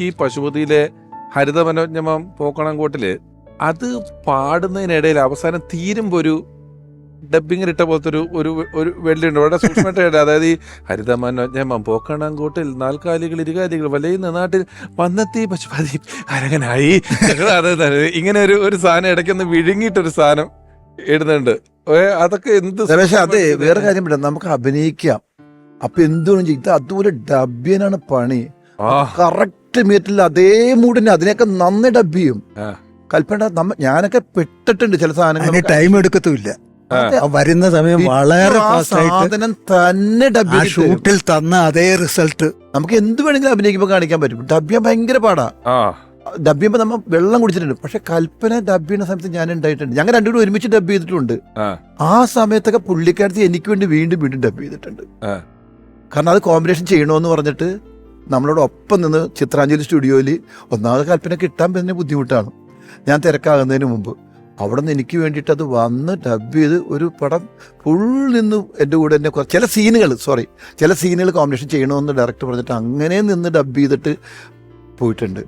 ഈ പശുപതിയിലെ ഹരിതമനോജ്ഞമം പോക്കണംകോട്ടിൽ അത് പാടുന്നതിനിടയിൽ അവസാനം തീരുമ്പോ ഒരു ഡബിങ്ങിൽ ഇട്ട പോലത്തെ ഒരു ഒരു ഒരു വെള്ളിയുണ്ട് വളരെ സൂക്ഷ്മമായിട്ട് അതായത് ഈ ഹരിത മനോജ്ഞമം പോക്കണംകോട്ടിൽ നാൽക്കാലികൾ ഇരുകാലികൾ വലയുന്ന നാട്ടിൽ വന്നെത്തി പശുപതി അരങ്ങനായി. ഇങ്ങനെ ഒരു ഒരു സാധനം ഇടയ്ക്കൊന്ന് വിഴുങ്ങിയിട്ടൊരു സാധനം ഇടുന്നുണ്ട്. അതൊക്കെ എന്ത് പക്ഷെ അതെ വേറെ കാര്യം പറയാം. നമുക്ക് അഭിനയിക്കാം. അപ്പൊ എന്തുകൊണ്ട് ഇത് അതുപോലെ ഡബ്യനാണ് പണി. ആ. കറക്റ്റ് മിനിറ്റിൽ അതേ മൂഡിന് അതിനെയൊക്കെ നന്ദി ഡബ് ചെയ്യും. കൽപ്പന നമ്മ ഞാനൊക്കെ പെട്ടിട്ടുണ്ട് ചില സാധനങ്ങൾ ടൈം എടുക്കത്തുമില്ല. വരുന്ന സമയം വളരെ ഫാസ്റ്റ് ആയിട്ട് സാധനം തന്നെ ഡബ് ഷൂട്ടിൽ തന്ന അതേ റിസൾട്ട് നമുക്ക് എന്ത് വേണമെങ്കിലും അഭിനയിക്കുമ്പോൾ കാണിക്കാൻ പറ്റും. ഡബ് ചെയ്യാൻ ഭയങ്കര പാടാ. ആ. ഡബ് ചെയ്യുമ്പോൾ നമ്മൾ വെള്ളം കുടിച്ചിട്ടുണ്ട്. പക്ഷെ കൽപ്പന ഡബ് ചെയ്യുന്ന സമയത്ത് ഞാൻ ഉണ്ടായിട്ടുണ്ട്. ഞങ്ങൾ രണ്ടുപേരും ഒരുമിച്ച് ഡബ് ചെയ്തിട്ടുണ്ട്. ആ. ആ സമയത്തൊക്കെ പുള്ളിക്കാരത്തി എനിക്ക് വേണ്ടി വീണ്ടും വീണ്ടും ഡബ് ചെയ്തിട്ടുണ്ട്. കാരണം അത് കോമ്പിനേഷൻ ചെയ്യണമെന്ന് പറഞ്ഞിട്ട് നമ്മളോട് ഒപ്പം നിന്ന് ചിത്രാഞ്ജലി സ്റ്റുഡിയോയിൽ ഒന്നാമത് കൽപ്പന കിട്ടാൻ പിന്നെ ബുദ്ധിമുട്ടാണ്. ഞാൻ തിരക്കാകുന്നതിന് മുമ്പ് അവിടെ നിന്ന് എനിക്ക് വേണ്ടിയിട്ട് അത് വന്ന് ഡബ് ചെയ്ത് ഒരു പടം ഫുൾ നിന്ന് എന്റെ കൂടെ തന്നെ ചില സീനുകൾ സോറി ചില സീനുകൾ കോമ്പിനേഷൻ ചെയ്യണമെന്ന് ഡയറക്ടർ പറഞ്ഞിട്ട് അങ്ങനെ നിന്ന് ഡബ് ചെയ്തിട്ട് പോയിട്ടുണ്ട്.